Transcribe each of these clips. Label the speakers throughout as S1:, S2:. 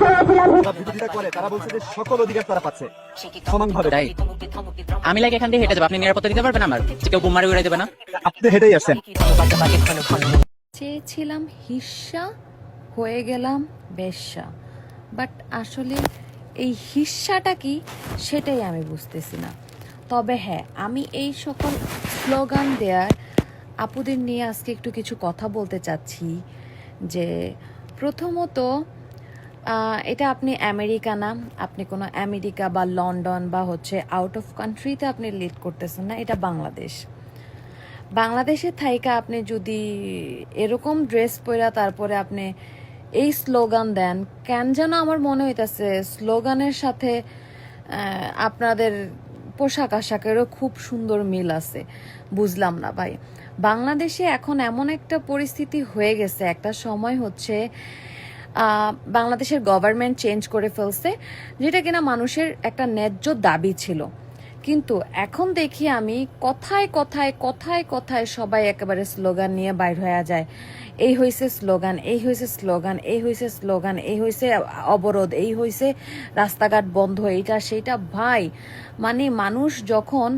S1: যারা বিরোধিতা করে তারা বলছে যে সকল অধিকার তারা পাচ্ছে। সমানভাবে।
S2: তাই? আমি লাগে এখান থেকে হেঁটে যাব। আপনি নিরাপত্তা দিতে পারবেন আমার? যে কেউ বুমারি উড়াই দেবে না?
S1: আপনি হেঁটেই আসছেন
S3: চেয়েছিলাম হিস্সা হয়ে গেলাম বেশ্যা। বাট আসলে এই হিস্সাটা কি সেটাই আমি বুঝতেছি না। তবে হ্যাঁ আমি এই সকল স্লোগান দেয়ার আপুদের নিয়ে আজকে একটু কিছু কথা বলতে চাচ্ছি যে প্রথমত এটা আপনি আমেরিকা না, আপনি কোনো আমেরিকা বা লন্ডন বা হচ্ছে আউট অফ কান্ট্রিতে আপনি লিড করতেছেন না, এটা বাংলাদেশ। বাংলাদেশের থাইকা আপনি যদি এরকম ড্রেস পরা তারপরে আপনি এই স্লোগান দেন, কেন যেন আমার মনে হইতাছে স্লোগানের সাথে আপনাদের পোশাক আশাকেরও খুব সুন্দর মিল আছে। বুঝলাম না ভাই। বাংলাদেশে এখন এমন একটা পরিস্থিতি হয়ে গেছে, একটা সময় হচ্ছে বাংলাদেশের গভর্নমেন্ট চেঞ্জ করে ফেলছে, যেটা কিনা মানুষের একটা ন্যায্য দাবি ছিল। কিন্তু এখন দেখি আমি কথায় কথায় কথায় কথায় সবাই একেবারে স্লোগান নিয়ে বাইর হয়ে যায়। এই হয়েছে স্লোগান, এই হয়েছে স্লোগান, এই হয়েছে স্লোগান, এই হয়েছে অবরোধ, এই হয়েছে রাস্তাঘাট বন্ধ, এইটা সেইটা। ভাই মানে মানুষ যখন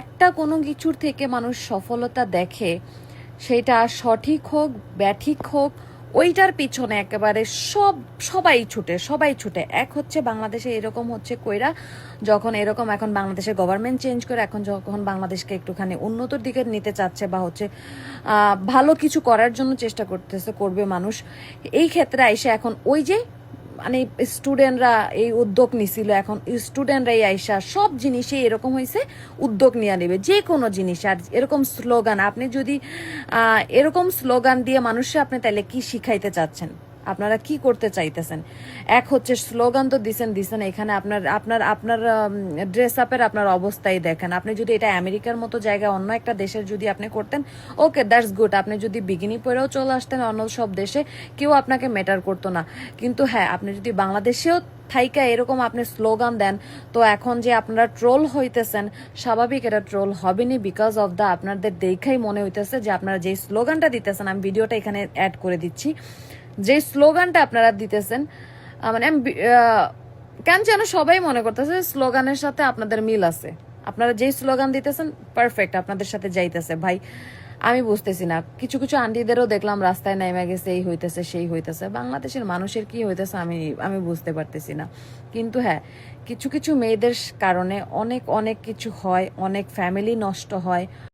S3: একটা কোনো কিছুর থেকে মানুষ সফলতা দেখে, সেটা সঠিক হোক, ব্যাঠিক হোক ওইটার পিছনে একেবারে সব, সবাই ছুটে সবাই ছুটে। এক হচ্ছে বাংলাদেশে এরকম হচ্ছে কইরা, যখন এরকম এখন বাংলাদেশের গভর্নমেন্ট চেঞ্জ করে, এখন যখন বাংলাদেশকে একটুখানি উন্নতর দিকে নিতে চাচ্ছে বা হচ্ছে ভালো কিছু করার জন্য চেষ্টা করতেছে, করবে মানুষ, এই ক্ষেত্রে এসে এখন ওই যে মানে স্টুডেন্টরা এই উদ্যোগ নিছিল এখন স্টুডেন্টরাই আইসা সব জিনিসে এরকম হয়েছে উদ্যোগ নিয়ে নেবে। যে কোনো জিনিস, আর এরকম স্লোগান আপনি যদি এরকম স্লোগান দিয়ে মানুষে আপনি তাহলে কি শিখাইতে চাচ্ছেন? আপনারা কি করতে চাইতেছেন? এক হচ্ছে স্লোগান তো দিছেন দিছেন। এখানে আপনার আপনার আপনার ড্রেস আপের আপনার অবস্থাই দেখেন। আপনি যদি এটা আমেরিকার মতো জায়গায় অন্য একটা দেশের যদি আপনি করতেন, ওকে দ্যাটস গুড আপনি যদি বিগিনি পরেও চলে আসতেন অন্য সব দেশে, কেউ আপনাকে ম্যাটার করতো না। কিন্তু হ্যাঁ আপনি যদি বাংলাদেশেও থাইকা এরকম আপনি স্লোগান দেন, তো এখন যে আপনারা ট্রোল হইতেছেন, স্বাভাবিক এটা ট্রোল হবেনি বিকজ অফ দ্য আপনাদের দেখাই মনে হইতেছে যে আপনারা যে স্লোগানটা দিতেছেন, আমি ভিডিওটা এখানে অ্যাড করে দিচ্ছি। যে স্লোগানটা আপনারা দিতেছেন মানে আমি কেন যেন সবাই মনে করতেছে স্লোগানের সাথে আপনাদের মিল আছে। আপনারা যেই স্লোগান দিতেছেন পারফেক্ট আপনাদের সাথে যাইতেছে। ভাই, আমি বুঝতেছি না। কিছু কিছু আন্টিদেরও দেখলাম রাস্তায় নেমে গেছে, এই হইতেছে, সেই হইতেছে। বাংলাদেশের মানুষের কি হইতেছে আমি আমি বুঝতে পারতেছি না। কিন্তু হ্যাঁ কিছু কিছু মেয়েদের কারণে অনেক অনেক কিছু হয়, অনেক ফ্যামিলি নষ্ট হয়।